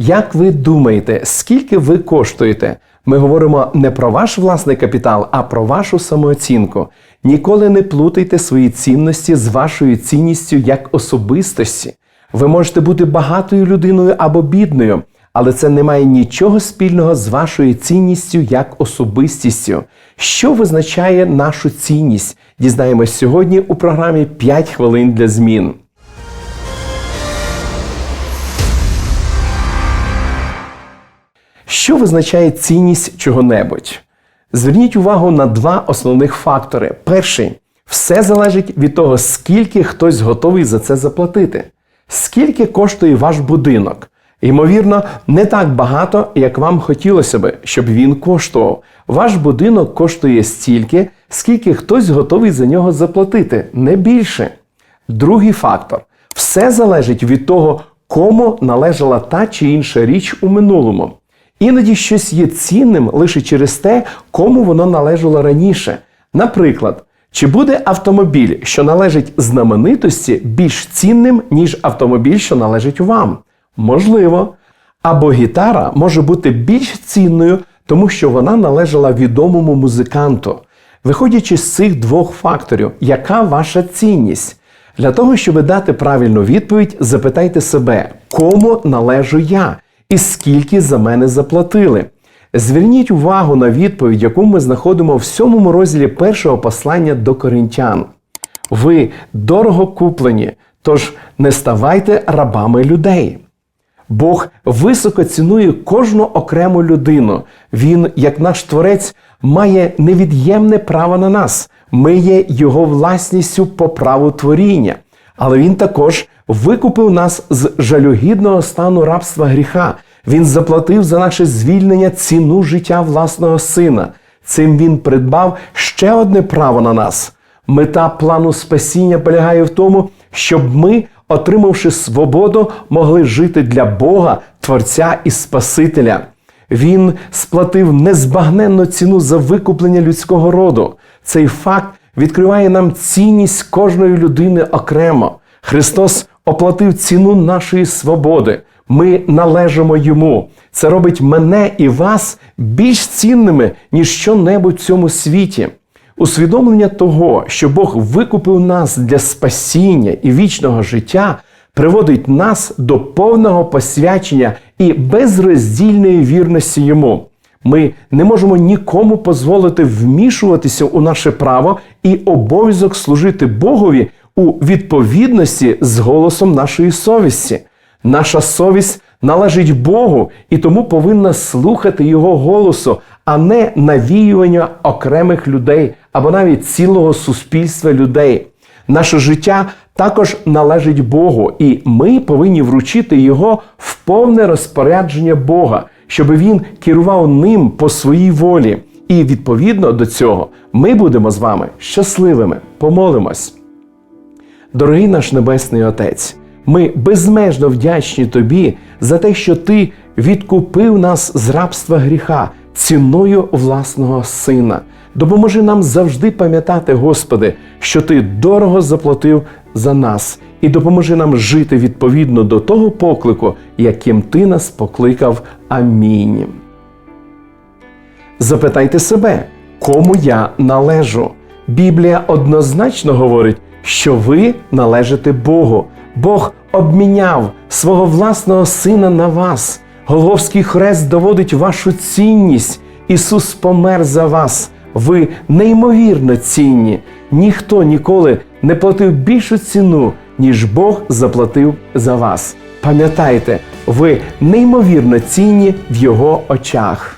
Як ви думаєте, скільки ви коштуєте? Ми говоримо не про ваш власний капітал, а про вашу самооцінку. Ніколи не плутайте свої цінності з вашою цінністю як особистості. Ви можете бути багатою людиною або бідною, але це не має нічого спільного з вашою цінністю як особистістю. Що визначає нашу цінність? Дізнаємось сьогодні у програмі «5 хвилин для змін. Що визначає цінність чого-небудь? Зверніть увагу на два основних фактори. Перший все залежить від того, скільки хтось готовий за це заплатити. Скільки коштує ваш будинок? Ймовірно, не так багато, як вам хотілося би, щоб він коштував. Ваш будинок коштує стільки, скільки хтось готовий за нього заплатити, не більше. Другий фактор все залежить від того, кому належала та чи інша річ у минулому. Іноді щось є цінним лише через те, кому воно належало раніше. Наприклад, чи буде автомобіль, що належить знаменитості, більш цінним, ніж автомобіль, що належить вам? Можливо. Або гітара може бути більш цінною, тому що вона належала відомому музиканту. Виходячи з цих двох факторів, яка ваша цінність? Для того, щоб дати правильну відповідь, запитайте себе, кому належу я і скільки за мене заплатили. Зверніть увагу на відповідь, яку ми знаходимо в сьомому розділі першого послання до коринтян. Ви дорого куплені, тож не ставайте рабами людей. Бог високо цінує кожну окрему людину. Він, як наш творець, має невід'ємне право на нас. Ми є його власністю по праву творіння. Але він також викупив нас з жалюгідного стану рабства гріха. Він заплатив за наше звільнення ціну життя власного сина. Цим він придбав ще одне право на нас. Мета плану спасіння полягає в тому, щоб ми, отримавши свободу, могли жити для Бога, Творця і Спасителя. Він сплатив незбагненну ціну за викуплення людського роду. Цей факт відкриває нам цінність кожної людини окремо. Христос оплатив ціну нашої свободи. Ми належимо йому. Це робить мене і вас більш цінними, ніж що-небудь в цьому світі. Усвідомлення того, що Бог викупив нас для спасіння і вічного життя, приводить нас до повного посвячення і безроздільної вірності йому. Ми не можемо нікому дозволити вмішуватися у наше право і обов'язок служити Богові у відповідності з голосом нашої совісті. Наша совість належить Богу і тому повинна слухати Його голосу, а не навіювання окремих людей або навіть цілого суспільства людей. Наше життя також належить Богу, і ми повинні вручити його в повне розпорядження Бога, щоб він керував ним по своїй волі. І відповідно до цього ми будемо з вами щасливими. Помолимось. Дорогий наш Небесний Отець, ми безмежно вдячні Тобі за те, що Ти відкупив нас з рабства гріха ціною власного Сина. Допоможи нам завжди пам'ятати, Господи, що Ти дорого заплатив за нас, і допоможи нам жити відповідно до того поклику, яким Ти нас покликав. Амінь. Запитайте себе, кому я належу. Біблія однозначно говорить, що ви належите Богу. Бог обміняв свого власного сина на вас. Голговський хрест доводить вашу цінність. Ісус помер за вас. Ви неймовірно цінні. Ніхто ніколи не платив більшу ціну, ніж Бог заплатив за вас. Пам'ятайте, ви неймовірно цінні в Його очах.